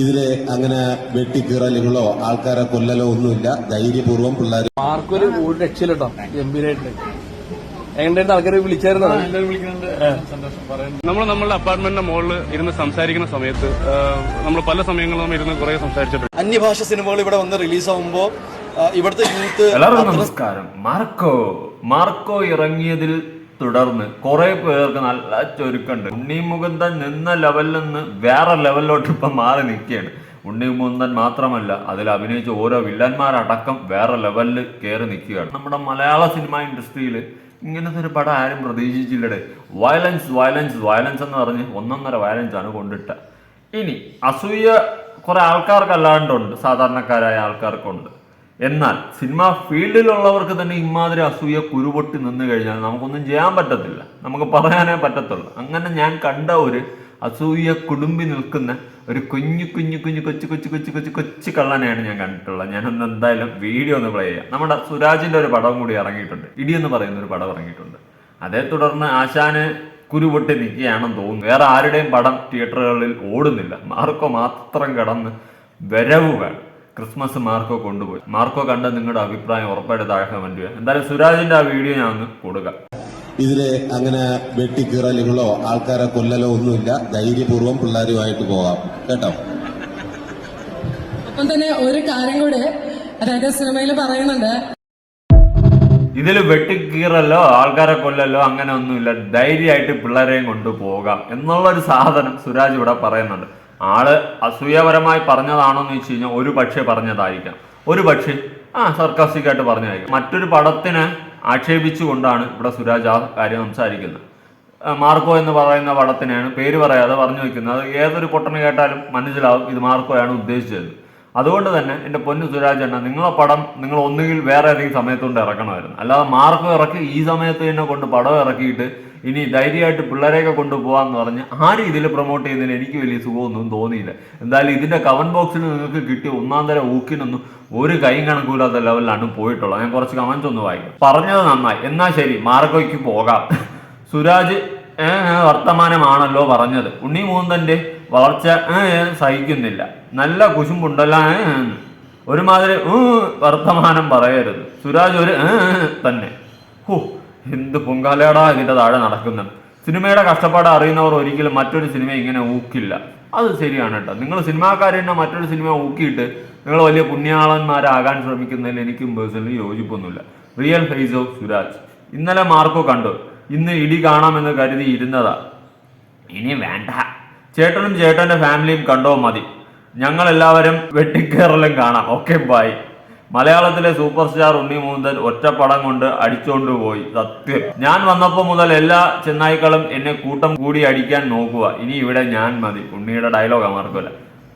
ഇതിൽ അങ്ങനെ വെട്ടിക്കീറലുകളോ ആൾക്കാരെ കൊല്ലലോ ഒന്നുമില്ല. ധൈര്യപൂർവം പിള്ളേർ മാർക്കൊരു ഒരു രക്ഷയില്ലട്ടോ ഗംഭീരായിട്ട്. എങ്ങനെയായിരുന്നു ആൾക്കാരെ വിളിച്ചായിരുന്നു? നമ്മൾ നമ്മളുടെ അപ്പാർട്ട്മെന്റിന്റെ മുകളിൽ ഇരുന്ന് സംസാരിക്കുന്ന സമയത്ത് നമ്മൾ പല സമയങ്ങളും ഇരുന്ന് കുറെ സംസാരിച്ചിട്ടുണ്ട്. അന്യഭാഷ സിനിമകൾ ഇവിടെ വന്ന് റിലീസാവുമ്പോ ഇവിടുത്തെ യൂത്ത് എല്ലാവർക്കും നമസ്കാരം. മാർക്കോ മാർക്കോ ഇറങ്ങിയതിൽ തുടർന്ന് കുറെ പേർക്ക് നല്ല ചുരുക്കമുണ്ട്. ഉണ്ണി മുകുന്ദൻ നിന്ന ലെവലിൽ നിന്ന് വേറെ ലെവലിലോട്ട് ഇപ്പം മാറി നിൽക്കുകയാണ്. ഉണ്ണി മുകുന്ദൻ മാത്രമല്ല അതിൽ അഭിനയിച്ച ഓരോ വില്ലന്മാരടക്കം വേറെ ലെവലിൽ കയറി നിൽക്കുകയാണ്. നമ്മുടെ മലയാള സിനിമ ഇൻഡസ്ട്രിയിൽ ഇങ്ങനത്തെ ഒരു പടം ആരും പ്രതീക്ഷിച്ചില്ലടെ. വയലൻസ് വയലൻസ് വയലൻസ് എന്ന് പറഞ്ഞ് ഒന്നൊന്നര വയലൻസ് ആണ് കൊണ്ടിട്ട. ഇനി അസൂയ കുറെ ആൾക്കാർക്ക് അല്ലാണ്ടുണ്ട്. സാധാരണക്കാരായ ആൾക്കാർക്കുണ്ട്. എന്നാൽ സിനിമാ ഫീൽഡിലുള്ളവർക്ക് തന്നെ ഇമാതിരി അസൂയ കുരുപൊട്ടി നിന്ന് കഴിഞ്ഞാൽ നമുക്കൊന്നും ചെയ്യാൻ പറ്റത്തില്ല. നമുക്ക് പറയാനേ പറ്റത്തുള്ളൂ. അങ്ങനെ ഞാൻ കണ്ട ഒരു അസൂയ കുടുംബി നിൽക്കുന്ന ഒരു കുഞ്ഞു കുഞ്ഞു കുഞ്ഞു കൊച്ചു കൊച്ചു കൊച്ചു കൊച്ചു കൊച്ചു കള്ളനെയാണ് ഞാൻ കണ്ടിട്ടുള്ളത്. ഞാനൊന്ന് എന്തായാലും വീഡിയോ ഒന്ന് പ്ലേ ചെയ്യാം. നമ്മുടെ സുരാജിന്റെ ഒരു പടം കൂടി ഇറങ്ങിയിട്ടുണ്ട്. ഇടി എന്ന് പറയുന്ന ഒരു പടം ഇറങ്ങിയിട്ടുണ്ട്. അതേ തുടർന്ന് ആശാന് കുരുപൊട്ടി നിൽക്കുകയാണെന്ന് തോന്നുന്നു. വേറെ ആരുടെയും പടം തിയേറ്ററുകളിൽ ഓടുന്നില്ല. മാർക്കോ മാത്രം കിടന്ന് വരവുകൾ ക്രിസ്മസ് മാർക്കോ കൊണ്ടുപോയി. മാർക്കോ കണ്ട നിങ്ങളുടെ അഭിപ്രായം ഉറപ്പായിട്ട് താഴെ കമന്റ് ചെയ്യുക. എന്തായാലും സുരാജിന്റെ ആ വീഡിയോ ഞാൻ ഒന്ന് കൊടുക്കാം. ഇതിൽ അങ്ങനെ വെട്ടിക്കീറലുകളോ ആൾക്കാരെ കൊല്ലലോ ഒന്നുമില്ല. ധൈര്യപൂർവം പിള്ളേരുമായിട്ട് പോകാം. കേട്ടോ? ഒപ്പം തന്നെ ഒരു കാര്യം കൂടെ അതായത് സിനിമയിൽ പറയുന്നുണ്ട്. ഇതിൽ വെട്ടിക്കീറലോ ആൾക്കാരെ കൊല്ലലോ അങ്ങനെ ഒന്നുമില്ല. ധൈര്യമായിട്ട് പിള്ളേരെയും കൊണ്ടുപോകാം എന്നുള്ള ഒരു സാധനം സുരാജ് ഇവിടെ പറയുന്നുണ്ട്. ആൾ അസൂയപരമായി പറഞ്ഞതാണോ എന്ന് വെച്ച് കഴിഞ്ഞാൽ ഒരു പക്ഷേ പറഞ്ഞതായിരിക്കാം. ഒരു പക്ഷെ ആ സർക്കാസ്റ്റിക്കായിട്ട് പറഞ്ഞതായിരിക്കും. മറ്റൊരു പടത്തിനെ ആക്ഷേപിച്ചുകൊണ്ടാണ് ഇവിടെ സുരാജ് ആ കാര്യം സംസാരിക്കുന്നത്. മാർക്കോ എന്ന് പറയുന്ന പടത്തിനെയാണ് പേര് പറയാതെ പറഞ്ഞു വെക്കുന്നത്. അത് ഏതൊരു പൊട്ടന് കേട്ടാലും മനസ്സിലാവും ഇത് മാർക്കോയാണ് ഉദ്ദേശിച്ചത്. അതുകൊണ്ട് തന്നെ എന്റെ പൊന്നു സുരാജ് എണ്ണ നിങ്ങളെ പടം നിങ്ങൾ ഒന്നുകിൽ വേറെ ഏതെങ്കിലും സമയത്തുകൊണ്ട് ഇറക്കണമായിരുന്നു. അല്ലാതെ മാർക്കോ ഇറക്കി ഈ സമയത്ത് തന്നെ കൊണ്ട് പടം ഇറക്കിയിട്ട് ഇനി ധൈര്യമായിട്ട് പിള്ളേരെയൊക്കെ കൊണ്ടുപോകാന്ന് പറഞ്ഞ് ആരും ഇതിൽ പ്രൊമോട്ട് ചെയ്യുന്നതിന് എനിക്ക് വലിയ സുഖമൊന്നും തോന്നിയില്ല. എന്തായാലും ഇതിന്റെ കമന്റ് ബോക്സിൽ നിങ്ങൾക്ക് കിട്ടിയ ഒന്നാം തരം ഊക്കിനൊന്നും ഒരു കൈയും കണക്കൂലാത്ത ലെവലിലാണ് പോയിട്ടുള്ളത്. ഞാൻ കുറച്ച് കമൻസ് ഒന്ന് വായിക്കും. പറഞ്ഞത് നന്നായി. എന്നാൽ ശരി മാർക്കോയ്ക്ക് പോകാം. സുരാജ് വർത്തമാനമാണല്ലോ പറഞ്ഞത്. ഉണ്ണി മൂന്നന്റെ വളർച്ച സഹിക്കുന്നില്ല. നല്ല കുശുമ്പുണ്ടല്ല ഒരുമാതിരി വർത്തമാനം പറയരുത്. സുരാജ് ഒരു തന്നെ. ഹോ. എന്ത് പൊങ്കാലയാടാ ഇതിന്റെ താഴെ നടക്കുന്നത്. സിനിമയുടെ കഷ്ടപ്പാട് അറിയുന്നവർ ഒരിക്കലും മറ്റൊരു സിനിമ ഇങ്ങനെ ഊക്കില്ല. അത് ശരിയാണ് കേട്ടോ. നിങ്ങൾ സിനിമാക്കാർ തന്നെ മറ്റൊരു സിനിമ ഊക്കിയിട്ട് നിങ്ങൾ വലിയ പുണ്യാളന്മാരാകാൻ ശ്രമിക്കുന്നതിൽ എനിക്കും പേഴ്സണലി യോജിപ്പൊന്നുമില്ല. റിയൽ ഫേസ് ഓഫ് സുരാജ് ഇന്നലെ മാർക്കോ കണ്ടു. ഇന്ന് ഇടി കാണാമെന്ന് കരുതി ഇരുന്നതാ. ഇനി വേണ്ട. ചേട്ടനും ചേട്ടന്റെ ഫാമിലിയും കണ്ടോ മതി. ഞങ്ങൾ എല്ലാവരും വെട്ടിക്കേറലും കാണാം. ഓക്കെ ബൈ മലയാളത്തിലെ സൂപ്പർ സ്റ്റാർ ഉണ്ണി മൂന്തൻ ഒറ്റ പടം കൊണ്ട് അടിച്ചോണ്ട് പോയി. സത്യം. ഞാൻ വന്നപ്പോൾ മുതൽ എല്ലാ ചെന്നായ്ക്കളും എന്നെ കൂട്ടം കൂടി അടിക്കാൻ നോക്കുക. ഇനി ഇവിടെ ഞാൻ മതി. ഉണ്ണിയുടെ ഡയലോഗ് അമർക്കില്ല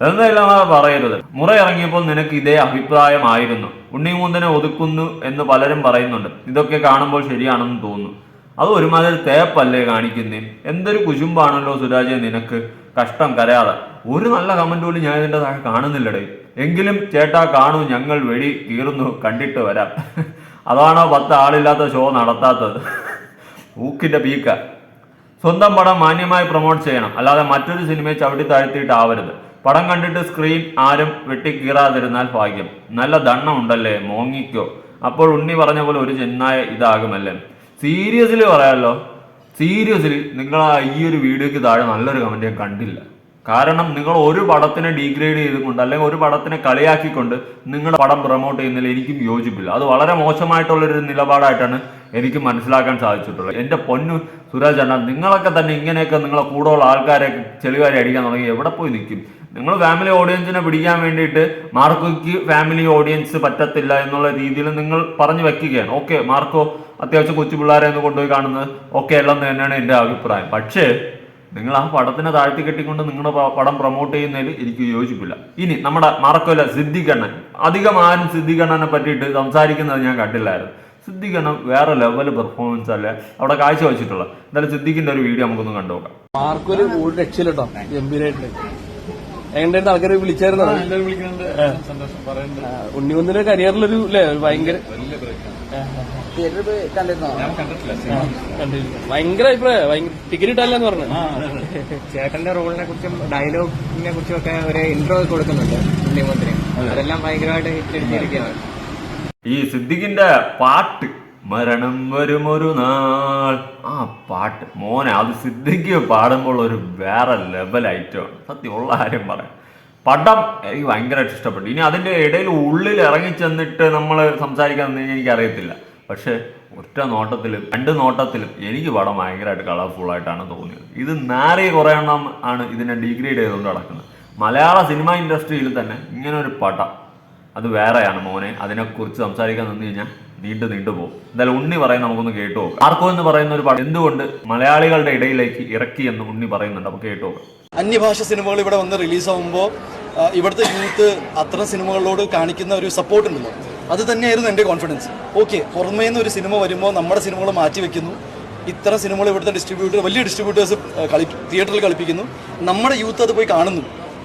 എന്തായാലും പറയരുത്. മുറ ഇറങ്ങിയപ്പോൾ നിനക്ക് ഇതേ അഭിപ്രായമായിരുന്നു ഉണ്ണിമൂന്തനെ ഒതുക്കുന്നു എന്ന് പലരും പറയുന്നുണ്ട്. ഇതൊക്കെ കാണുമ്പോൾ ശരിയാണെന്ന് തോന്നുന്നു. അത് ഒരുമാതിരി തേപ്പല്ലേ കാണിക്കുന്നേ? എന്തൊരു കുശുമ്പാണല്ലോ സുരാജെ നിനക്ക്. കഷ്ടം കരയാതെ. ഒരു നല്ല കമന്റ് പോലും ഞാൻ ഇതിന്റെ താഴെ കാണുന്നില്ലടേ. എങ്കിലും ചേട്ടാ കാണൂ ഞങ്ങൾ വെടി തീർന്നു കണ്ടിട്ട് വരാം. അതാണോ പത്ത് ആളില്ലാത്ത ഷോ നടത്താത്തത്? ഊക്കിന്റെ പീക്ക. സ്വന്തം പടം മാന്യമായി പ്രൊമോട്ട് ചെയ്യണം. അല്ലാതെ മറ്റൊരു സിനിമയെ ചവിട്ടി താഴ്ത്തിയിട്ടാവരുത് പടം കണ്ടിട്ട് സ്ക്രീൻ ആരും വെട്ടിക്കീറാതിരുന്നാൽ ഭാഗ്യം. നല്ല ദണ്ണം ഉണ്ടല്ലേ മോങ്ങിക്കോ. അപ്പോൾ ഉണ്ണി പറഞ്ഞ പോലെ ഒരു ചെന്നായ ഇതാകുമല്ലേ. സീരിയസ്ലി പറയാമല്ലോ സീരിയസ്ലി നിങ്ങൾ ഈ ഒരു വീഡിയോക്ക് താഴെ നല്ലൊരു കമന്റ് ഞാൻ കണ്ടില്ല. കാരണം നിങ്ങൾ ഒരു പടത്തിനെ ഡീഗ്രേഡ് ചെയ്തുകൊണ്ട് അല്ലെങ്കിൽ ഒരു പടത്തിനെ കളിയാക്കിക്കൊണ്ട് നിങ്ങളുടെ പടം പ്രൊമോട്ട് ചെയ്യുന്നതിൽ എനിക്കും യോജിപ്പില്ല. അത് വളരെ മോശമായിട്ടുള്ളൊരു നിലപാടായിട്ടാണ് എനിക്ക് മനസ്സിലാക്കാൻ സാധിച്ചിട്ടുള്ളത്. എന്റെ പൊന്നു സുരാജ് അണ്ണ നിങ്ങളൊക്കെ തന്നെ ഇങ്ങനെയൊക്കെ നിങ്ങളെ കൂടെയുള്ള ആൾക്കാരെ ചെളിവാരി അടിക്കാൻ തുടങ്ങി എവിടെ പോയി നിൽക്കും? നിങ്ങൾ ഫാമിലി ഓഡിയൻസിനെ പിടിക്കാൻ വേണ്ടിയിട്ട് മാർക്കോയ്ക്ക് ഫാമിലി ഓഡിയൻസ് പറ്റത്തില്ല എന്നുള്ള രീതിയിൽ നിങ്ങൾ പറഞ്ഞു വെക്കുകയാണ്. ഓക്കെ മാർക്കോ അത്യാവശ്യം കൊച്ചു പിള്ളേരെ ഒന്ന് കൊണ്ടുപോയി കാണുന്നത്. ഓക്കെ എല്ലാം തന്നെയാണ് എന്റെ അഭിപ്രായം. പക്ഷേ നിങ്ങൾ ആ പടത്തിനെ താഴ്ത്തി കെട്ടിക്കൊണ്ട് നിങ്ങളുടെ പടം പ്രൊമോട്ട് ചെയ്യുന്നതിൽ എനിക്ക് യോജിപ്പില്ല. ഇനി നമ്മുടെ മറക്കൊല്ല സിദ്ധികണ്ണൻ അധികം ആരും സിദ്ധികണ്ണനെ പറ്റിയിട്ട് സംസാരിക്കുന്നത് ഞാൻ കണ്ടില്ലായിരുന്നു. സിദ്ദിഖണ്ണൻ വേറെ ലെവൽ പെർഫോമൻസ് അല്ലേ? അവിടെ കാഴ്ച വെച്ചിട്ടുള്ള. എന്തായാലും സിദ്ദിഖിന്റെ ഒരു വീഡിയോ നമുക്കൊന്ന് കണ്ടുനോക്കാം മാർക്കൊരു ഒരു എങ്ങനെയായിരുന്നു ആൾക്കാർ വിളിച്ചായിരുന്നു? ഉണ്ണിമന്തിന്റെ കരിയറിലൊരു അല്ലേ ഭയങ്കര തിയേറ്ററിൽ പോയി കണ്ടിരുന്നോ? കണ്ടില്ല ഭയങ്കര അഭിപ്രായം ടിക്കറ്റ് ഇട്ടല്ലെന്ന് പറഞ്ഞു ചേട്ടന്റെ റോളിനെ കുറിച്ചും ഡയലോഗിനെ കുറിച്ചും ഒക്കെ ഒരു ഇൻട്രോ കൊടുക്കുന്നുണ്ട് ഉണ്ണിമുദ്രൻ അതെല്ലാം ഭയങ്കരമായിട്ട് ഹിറ്റ് അടിച്ചിരിക്കുകയാണ്. ഈ സിദ്ദിഖിന്റെ പാട്ട് മരണം വരും ഒരു നാൾ. ആ പാട്ട്. മോനെ അത് സിദ്ദിഖ് പാടുമ്പോൾ ഒരു വേറെ ലെവൽ ഐറ്റമാണ് സത്യമുള്ള കാര്യം പറയാം. പടം എനിക്ക് ഭയങ്കരമായിട്ട് ഇഷ്ടപ്പെട്ടു. ഇനി അതിന്റെ ഇടയിൽ ഉള്ളിൽ ഇറങ്ങി ചെന്നിട്ട് നമ്മൾ സംസാരിക്കാൻ എനിക്ക് അറിയത്തില്ല പക്ഷെ ഒറ്റ നോട്ടത്തിലും രണ്ട് നോട്ടത്തിലും എനിക്ക് പടം ഭയങ്കരമായിട്ട് കളർഫുൾ ആയിട്ടാണ് തോന്നിയത്. ഇത് നേറിയ കുറേ എണ്ണം ആണ് ഇതിനെ ഡിഗ്രേഡ് ചെയ്തുകൊണ്ട് നടക്കുന്നത്. മലയാള സിനിമ ഇൻഡസ്ട്രിയിൽ തന്നെ ഇങ്ങനെ ഒരു പടം അത് വേറെയാണ് മോനെ. അതിനെക്കുറിച്ച് സംസാരിക്കാൻ നിന്ന് കഴിഞ്ഞാൽ നീണ്ടു നീണ്ടു പോകും. എന്തായാലും ഉണ്ണി പറയുന്ന നമുക്കൊന്ന് കേട്ടു ആർക്കോ എന്ന് പറയുന്ന ഒരു പടം എന്തുകൊണ്ട് മലയാളികളുടെ ഇടയിലേക്ക് ഇറക്കി എന്ന് ഉണ്ണി പറയുന്നുണ്ട്. അപ്പോൾ കേട്ടു അന്യഭാഷ സിനിമകൾ ഇവിടെ വന്ന് റിലീസാവുമ്പോൾ ഇവിടുത്തെ യൂത്ത് അത്തരം സിനിമകളോട് കാണിക്കുന്ന ഒരു സപ്പോർട്ട് ഉണ്ടല്ലോ. അത് തന്നെയായിരുന്നു എന്റെ കോൺഫിഡൻസ് ഓക്കെ പുറമേ നിന്ന് ഒരു സിനിമ വരുമ്പോൾ നമ്മുടെ സിനിമകൾ മാറ്റി വെക്കുന്നു. ഇത്ര സിനിമകൾ ഇവിടുത്തെ ഡിസ്ട്രിബ്യൂട്ടർ വലിയ ഡിസ്ട്രിബ്യൂട്ടേഴ്സ് കളി തിയേറ്ററിൽ കളിപ്പിക്കുന്നു. നമ്മുടെ യൂത്ത് അത് പോയി കാണുന്നു.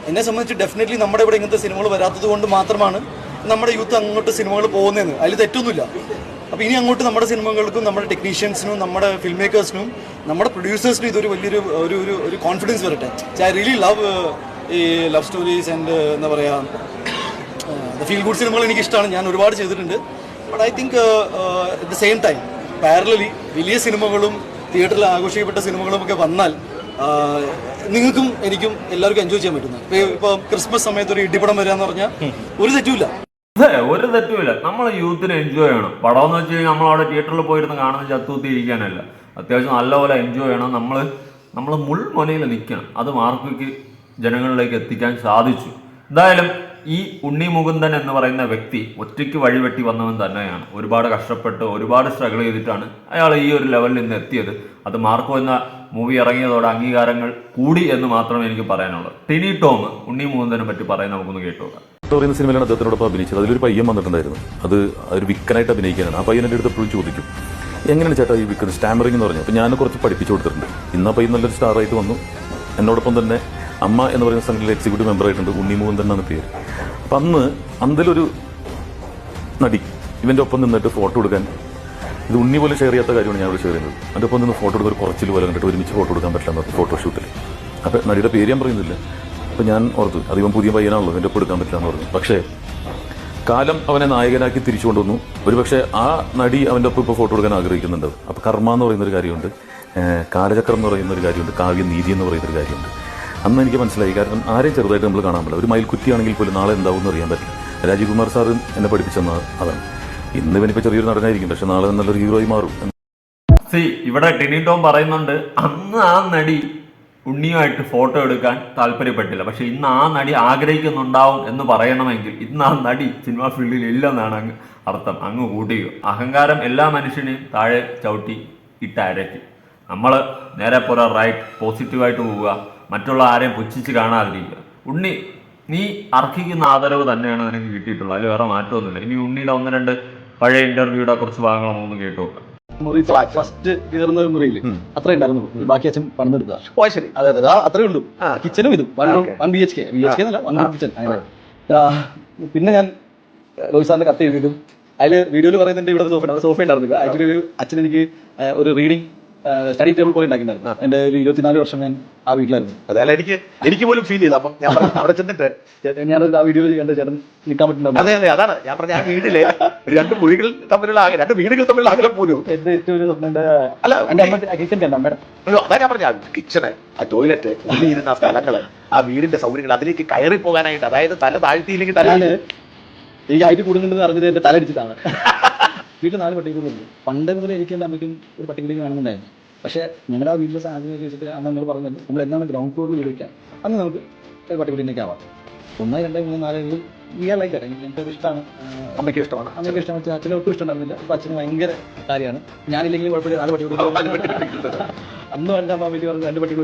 എന്നെ സംബന്ധിച്ച് ഡെഫിനറ്റ്ലി നമ്മുടെ ഇവിടെ ഇങ്ങനത്തെ സിനിമകൾ വരാത്തത് കൊണ്ട് മാത്രമാണ് നമ്മുടെ യൂത്ത് അങ്ങോട്ട് സിനിമകൾ പോകുന്നതെന്ന്. അതിൽ തെറ്റൊന്നുമില്ല. അപ്പോൾ ഇനി അങ്ങോട്ട് നമ്മുടെ സിനിമകൾക്കും നമ്മുടെ ടെക്നീഷ്യൻസിനും നമ്മുടെ ഫിൽം മേക്കേഴ്സിനും നമ്മുടെ പ്രൊഡ്യൂസേഴ്സിനും ഇതൊരു വലിയൊരു ഒരു ഒരു കോൺഫിഡൻസ് വരട്ടെ. ഐ റിയലി ലവ് ഈ ലവ് സ്റ്റോറീസ് ആൻഡ് എന്താ പറയുക ഫീൽ ഗുഡ് സിനിമകൾ എനിക്ക് ഇഷ്ടമാണ് ഞാൻ ഒരുപാട് ചെയ്തിട്ടുണ്ട്. But I think at the same time parallelly വലിയ സിനിമകളും തിയേറ്ററിൽ ആഘോഷിക്കപ്പെട്ട സിനിമകളും ഒക്കെ വന്നാൽ ആ, നിങ്ങൾക്കും എനിക്കും എല്ലാവർക്കും എൻജോയ് ചെയ്യാൻ പറ്റുന്നത് ഇപ്പോൾ ഇപ്പോൾ ക്രിസ്മസ് സമയത്ത് ഒരു ഇടിപടം വരിക എന്ന് പറഞ്ഞാൽ ഒരു തെറ്റുമില്ല അതെ ഒരു തെറ്റുമില്ല നമ്മൾ യൂത്തിന് എൻജോയ് ചെയ്യണം. പടം എന്ന് വെച്ച് കഴിഞ്ഞാൽ നമ്മൾ അവിടെ തിയേറ്ററിൽ പോയിരുന്ന് കാണുന്ന ചത്തൂത്തി ഇരിക്കാനല്ല. അത്യാവശ്യം നല്ലപോലെ എൻജോയ് ചെയ്യണം. നമ്മൾ നമ്മൾ മുൾമുനയിൽ നിൽക്കണം അത് മാർക്കിക്ക് ജനങ്ങളിലേക്ക് എത്തിക്കാൻ സാധിച്ചു. എന്തായാലും ഈ ഉണ്ണി മുകുന്ദൻ എന്ന് പറയുന്ന വ്യക്തി ഒറ്റയ്ക്ക് വഴിവെട്ടി വന്നവൻ തന്നെയാണ്. ഒരുപാട് കഷ്ടപ്പെട്ട് ഒരുപാട് സ്ട്രഗിൾ ചെയ്തിട്ടാണ് അയാൾ ഈ ഒരു ലെവലിൽ നിന്ന് എത്തിയത്. അത് മാർക്കോ എന്ന മൂവി ഇറങ്ങിയതോടെ അംഗീകാരങ്ങൾ കൂടി എന്ന് മാത്രമേ എനിക്ക് പറയാനുള്ളൂ. ടിനി ടോം ഉണ്ണി മുകുന്ദനെ പറ്റി പറയാൻ നമുക്കൊന്ന് കേട്ടു നോക്കാം. എന്ന് പറയുന്ന സിനിമയിലാണ് അദ്ദേഹത്തിനോടൊപ്പം അഭിനയിച്ചത്. അതിലൊരു പയ്യൻ വന്നിട്ടുണ്ടായിരുന്നു. അത് ഒരു വിക്കനായിട്ട് അഭിനയിക്കാനാണ്. ആ പയ്യൻ എന്റെ അടുത്ത് എപ്പോഴും ചോദിക്കും എങ്ങനെയാണ് ചേട്ടാ ഈ വിൽക്കുന്നത് സ്റ്റാമറിംഗ് എന്ന് പറഞ്ഞു? അപ്പോൾ ഞാൻ കുറച്ച് പഠിപ്പിച്ചു കൊടുത്തിട്ടുണ്ട്. ഇന്ന് ആ പയ്യൻ നല്ലൊരു സ്റ്റാറായിട്ട് വന്നു. എന്നോടൊപ്പം തന്നെ അമ്മ എന്ന് പറയുന്ന സംഘത്തിലെ എക്സിക്യൂട്ടീവ് മെമ്പർ ആയിട്ടുണ്ട് ഉണ്ണി മോഹൻ എന്നാണ് പേര്. അപ്പം അന്ന് അന്തിലൊരു നടി ഇവന്റെ ഒപ്പം നിന്നിട്ട് ഫോട്ടോ എടുക്കാൻ ഇത് ഉണ്ണി പോലെ ഷെയർ ചെയ്യാത്ത കാര്യമാണ് ഞാൻ ഇവിടെ ഷെയർ ചെയ്യുന്നത്. അതിന്റെ ഒപ്പം നിന്ന് ഫോട്ടോ എടുക്കാൻ ഒരു കുറച്ചിൽ പോലെ കണ്ടിട്ട് ഒരുമിച്ച് ഫോട്ടോ എടുക്കാൻ പറ്റില്ല ഫോട്ടോഷൂട്ടിൽ അപ്പോൾ നടിയുടെ പേര് ഞാൻ പറയുന്നില്ല. അപ്പോൾ ഞാൻ ഓർത്തു അത് ഇവൻ പുതിയ പയ്യനാണല്ലോ എന്റെ ഒപ്പം എടുക്കാൻ പറ്റില്ല എന്ന് പറഞ്ഞു. പക്ഷേ കാലം അവനെ നായകനാക്കി തിരിച്ചു കൊണ്ടുവന്നു. ഒരുപക്ഷെ ആ നടി അവന്റെ ഒപ്പം ഇപ്പോൾ ഫോട്ടോ എടുക്കാൻ ആഗ്രഹിക്കുന്നുണ്ട്. അപ്പോൾ കർമ്മ എന്ന് പറയുന്നൊരു കാര്യമുണ്ട്. കാലചക്രം എന്ന് പറയുന്ന ഒരു കാര്യമുണ്ട്. കാവ്യ നീതി എന്ന് പറയുന്നൊരു കാര്യമുണ്ട്. അന്ന് എനിക്ക് മനസ്സിലായി. കാരണം ആരെയും ചെറുതായിട്ട് നമ്മൾ കാണാൻ പറ്റില്ല. ഒരു മയിൽക്കുറ്റിയാണെങ്കിൽ പോലും നാളെ എന്താവും അറിയാൻ പറ്റില്ല. രാജീവ് കുമാർ സാറും എന്നെ പഠിപ്പിച്ചെന്ന അതാണ് ഇന്ന് ഇവനിപ്പോൾ ചെറിയൊരു നടനായിരിക്കും. പക്ഷെ നാളെ നല്ലൊരു ഹീറോ ആയി മാറും. സി ഇവിടെ ടിനി ടോം പറയുന്നുണ്ട് അന്ന് ആ നടി ഉണ്ണിയുമായിട്ട് ഫോട്ടോ എടുക്കാൻ താല്പര്യപ്പെട്ടില്ല. പക്ഷെ ഇന്ന് ആ നടി ആഗ്രഹിക്കുന്നുണ്ടാവും എന്ന് പറയണമെങ്കിൽ ഇന്ന് ആ നടി സിനിമാ ഫീൽഡിൽ ഇല്ലെന്നാണ് അങ്ങ് അർത്ഥം. അങ്ങ് കൂട്ടിയോ അഹങ്കാരം എല്ലാ മനുഷ്യനെയും താഴെ ചവിട്ടി ഇട്ടരയ്ക്കും. നമ്മൾ നേരെ പോലെ റൈറ്റ് പോസിറ്റീവായിട്ട് പോവുക. മറ്റുള്ള ആരെയും പുച്ഛിച്ച് കാണാതിരിക്കുക. ഉണ്ണി നീ അർഹിക്കുന്ന ആദരവ് തന്നെയാണ് നിനക്ക് കിട്ടിയിട്ടുള്ളത്. അതിൽ വേറെ മാറ്റമൊന്നുമില്ല. ഇനി ഉണ്ണിയുടെ ഒന്ന് രണ്ട് പഴയ ഇന്റർവ്യൂടെ കുറച്ച് ഭാഗങ്ങൾ നമുക്കൊന്ന് കേട്ടു നോക്കാം. മുറി ഫസ്റ്റ് കയറുന്ന ഒരു മുറിയിൽ അത്രേ ഉണ്ടായിരുന്നു ബാക്കി അച്ഛൻ പണിതെടുത്ത ഓ ശരി. അതെ അതെ ആ, അത്രേ ഉള്ളൂ. കിച്ചനും ഇതും. One one B H K B H K എന്നല്ല വൺ കിച്ചൻ അങ്ങനെ ആ, പിന്നെ ഞാൻ റോഹിത് സാറിന്റെ കത്ത് എഴുതിയിട്ടും. അതിൽ വീഡിയോയിൽ പറയുന്നുണ്ട് ഇവിടെ സോഫ സോഫ ഉണ്ടായിരുന്നു ആക്ച്വലി ഒരു അച്ഛൻ എനിക്ക് ഒരു റീഡിംഗ് സ്റ്റഡി ടേബിൾ പോയി ഉണ്ടാക്കിയിട്ടുണ്ടായിരുന്നു. എന്റെ ഒരു ഇരുപത്തിനാല് വർഷം ഞാൻ ആ വീട്ടിലായിരുന്നു. അതല്ല എനിക്ക് എനിക്ക് പോലും ഫീൽ ചെയ്തു അപ്പം ഞാൻ പറഞ്ഞു, അവിടെ ചെന്നിട്ട് ഞാൻ ആ വീഡിയോ കണ്ട് ചേട്ടൻ നിൽക്കാൻ പറ്റുന്നുണ്ടായിരുന്നു അതെ അതെ അതാണ്. ഞാൻ പറഞ്ഞ ആ വീട്ടിലെ രണ്ട് മുറികൾ തമ്മിലുള്ള ആഗ്രഹം രണ്ട് വീടുകൾ തമ്മിലുള്ള അകലം പോലും. എന്റെ ഏറ്റവും ഒരു സ്വപ്നം എന്റെ അല്ല, എന്റെ അമ്മ അമ്മയുടെ? അയ്യോ, അതാ ഞാൻ പറഞ്ഞ കിച്ചണ് ആ ടോയ്ലറ്റ് ഇരുന്ന ആ സ്ഥലങ്ങൾ ആ വീടിന്റെ സൗകര്യങ്ങൾ അതിലേക്ക് കയറി പോകാനായിട്ട് അതായത് തല താഴ്ത്തിയില്ലെങ്കിൽ തല ഞാൻ എനിക്ക് ഹൈറ്റ് കൂടുന്നുണ്ടെന്ന് അറിഞ്ഞത് എന്റെ തലടിച്ചിട്ടാണ് വീട്ടിൽ നാല് പട്ടികളുണ്ട് പണ്ട് മുതലേ എനിക്ക് എന്റെ അമ്മയ്ക്കും ഒരു പട്ടികളിലേക്ക് കാണുന്നുണ്ടായിരുന്നു. പക്ഷേ ഞങ്ങളുടെ ആ വീട്ടിലെ സാഹചര്യം വെച്ചിട്ട് അന്ന് നിങ്ങൾ പറഞ്ഞത് നമ്മൾ എന്താണ് ഗ്രൗണ്ട് ഫ്ലോറിൽ വീട് വയ്ക്കാം അന്ന് നമുക്ക് ഒരു പട്ടികളിലേക്ക് ആവാം. ഒന്ന് രണ്ട് മൂന്ന് നാല് അഞ്ച് ഇയാൾ ലൈക്ക് എനിക്ക് ഇഷ്ടമാണ്. അമ്മയ്ക്ക് ഇഷ്ടമാണ്. അമ്മയ്ക്ക് ഇഷ്ടം വെച്ചാൽ അച്ഛനെ ഒട്ടും ഇഷ്ടമുണ്ടായിരുന്നില്ല. ഇപ്പൊ അച്ഛന് ഭയങ്കര കാര്യമാണ്. ഞാനില്ലെങ്കിലും കുഴപ്പമില്ല. നാല് പട്ടികൾ അന്ന് എന്റെ അമ്മ വലിയ പറഞ്ഞു രണ്ട് വീട്ടിൽ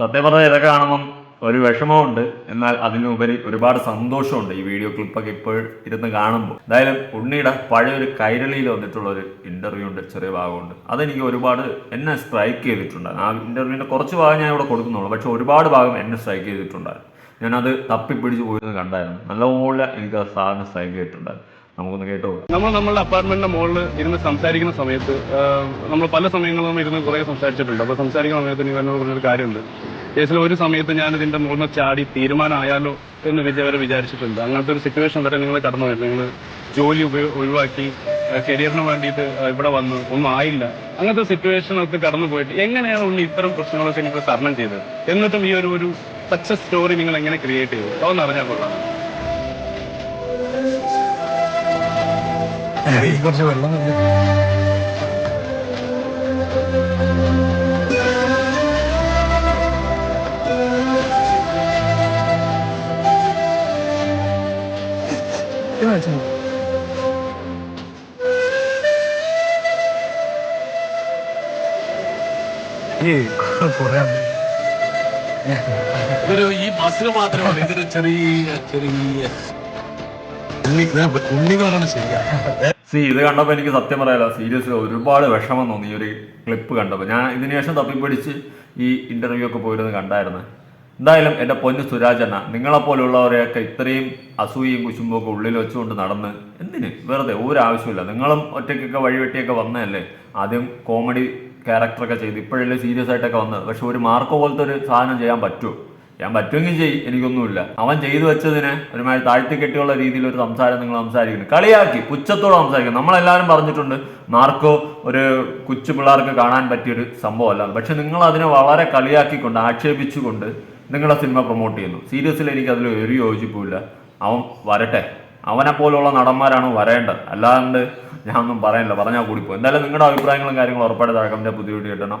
സത്യം പറഞ്ഞാൽ ഇതൊക്കെ കാണുമ്പം ഒരു വിഷമമുണ്ട്. എന്നാൽ അതിനുപരി ഒരുപാട് സന്തോഷമുണ്ട് ഈ വീഡിയോ ക്ലിപ്പൊക്കെ ഇപ്പോൾ ഇരുന്ന് കാണുമ്പോൾ. എന്തായാലും ഉണ്ണിയുടെ പഴയൊരു കൈരളിയിൽ വന്നിട്ടുള്ള ഒരു ഇന്റർവ്യൂ ഉണ്ട് ചെറിയ ഭാഗമുണ്ട്. അതെനിക്ക് ഒരുപാട് എന്നെ സ്ട്രൈക്ക് ചെയ്തിട്ടുണ്ട്. ആ ഇന്റർവ്യൂവിന്റെ കുറച്ച് ഭാഗം ഞാൻ ഇവിടെ കൊടുക്കുന്നുള്ളൂ. പക്ഷെ ഒരുപാട് ഭാഗം എന്നെ സ്ട്രൈക്ക് ചെയ്തിട്ടുണ്ടായിരുന്നു. ഞാനത് തപ്പിപ്പിടിച്ച് പോയിരുന്നു കണ്ടായിരുന്നു. നല്ലപോലെ എനിക്ക് ആ സാധനം സ്ട്രൈക്ക് ചെയ്തിട്ടുണ്ടായിരുന്നു. നമുക്കൊന്ന് കേട്ടോ നമ്മൾ നമ്മളുടെ അപ്പാർട്ട്മെന്റിന്റെ മുകളിൽ ഇരുന്ന് സംസാരിക്കുന്ന സമയത്ത് നമ്മൾ പല സമയങ്ങളിലും ഇരുന്ന് കുറെ സംസാരിച്ചിട്ടുണ്ട്. അപ്പൊ സംസാരിക്കുന്ന സമയത്ത് നീ പറഞ്ഞ പറഞ്ഞൊരു കാര്യമുണ്ട്. കേസിൽ ഒരു സമയത്ത് ഞാൻ ഇതിന്റെ മുകളിൽ ചാടി തീരുമാനമായാലോ എന്ന് വിജയ വരെ വിചാരിച്ചിട്ടുണ്ട്. അങ്ങനത്തെ ഒരു സിറ്റുവേഷൻ വരെ നിങ്ങൾ കടന്നു വരുന്നത് നിങ്ങൾ ജോലി ഒഴിവാക്കി കരിയറിന് വേണ്ടിയിട്ട് ഇവിടെ വന്നു. ഒന്നും ആയില്ല. അങ്ങനത്തെ സിറ്റുവേഷനൊക്കെ കടന്നു പോയിട്ട് എങ്ങനെയാണ് ഒന്ന് ഇത്തരം പ്രശ്നങ്ങളൊക്കെ നിങ്ങൾ തരണം ചെയ്തത്? എന്നിട്ടും ഈ ഒരു ഒരു സക്സസ് സ്റ്റോറി നിങ്ങൾ എങ്ങനെ ക്രിയേറ്റ് ചെയ്തു? അതൊന്ന് അറിഞ്ഞാൽ കൊള്ളാം. കുറച്ച് വെള്ളം ഇതൊരു ഈ ബസ്സിന് മാത്രമല്ല ഇതൊരു ചെറിയ ചെറിയ. സി ഇത് കണ്ടപ്പോൾ എനിക്ക് സത്യം പറയാലോ സീരിയസ് ഒരുപാട് വിഷമം തോന്നി ഈ ഒരു ക്ലിപ്പ് കണ്ടപ്പോൾ ഞാൻ ഇതിനുശേഷം തപ്പിപ്പിടിച്ച് ഈ ഇന്റർവ്യൂ ഒക്കെ പോയിരുന്നു കണ്ടായിരുന്നു. എന്തായാലും എന്റെ പൊന്ന് സുരാജന നിങ്ങളെപ്പോലുള്ളവരെയൊക്കെ ഇത്രയും അസൂയയും കുശുമ്പും ഒക്കെ ഉള്ളിൽ വെച്ചുകൊണ്ട് നടന്ന് എന്തിന്? വെറുതെ ഒരു ആവശ്യമില്ല നിങ്ങളും ഒറ്റയ്ക്കൊക്കെ വഴിവെട്ടിയൊക്കെ വന്നതല്ലേ? ആദ്യം കോമഡി ക്യാരക്ടറൊക്കെ ചെയ്ത് ഇപ്പോഴല്ലേ സീരിയസ് ആയിട്ടൊക്കെ വന്നത്. പക്ഷെ ഒരു മാർക്കോ പോലത്തെ ഒരു സാധനം ചെയ്യാൻ പറ്റുമോ ഞാൻ പറ്റുമെങ്കിൽ ചെയ് എനിക്കൊന്നുമില്ല. അവൻ ചെയ്തു വെച്ചതിന് ഒരുമാതിരി താഴ്ത്തി കെട്ടിയുള്ള രീതിയിൽ ഒരു സംസാരം നിങ്ങൾ സംസാരിക്കുന്നു. കളിയാക്കി പുച്ഛത്തോടെ സംസാരിക്കുന്നു. നമ്മളെല്ലാവരും പറഞ്ഞിട്ടുണ്ട് മാർക്കോ ഒരു കൊച്ചു പിള്ളേർക്ക് കാണാൻ പറ്റിയൊരു സംഭവമല്ല. പക്ഷെ നിങ്ങൾ അതിനെ വളരെ കളിയാക്കിക്കൊണ്ട് ആക്ഷേപിച്ചുകൊണ്ട് നിങ്ങളെ സിനിമ പ്രൊമോട്ട് ചെയ്യുന്നു. സീരിയസിൽ എനിക്ക് അതിൽ ഒരു യോജിപ്പുമില്ല. അവൻ വരട്ടെ. അവനെ പോലുള്ള നടന്മാരാണ് വരേണ്ടത്. അല്ലാണ്ട് ഞാനൊന്നും പറയുന്നില്ല പറഞ്ഞാൽ കൂടിപ്പോ എന്തായാലും നിങ്ങളുടെ അഭിപ്രായങ്ങളും കാര്യങ്ങളും ഉറപ്പായിട്ട് താഴെ പുതിയ വീഡിയോ കിട്ടണം.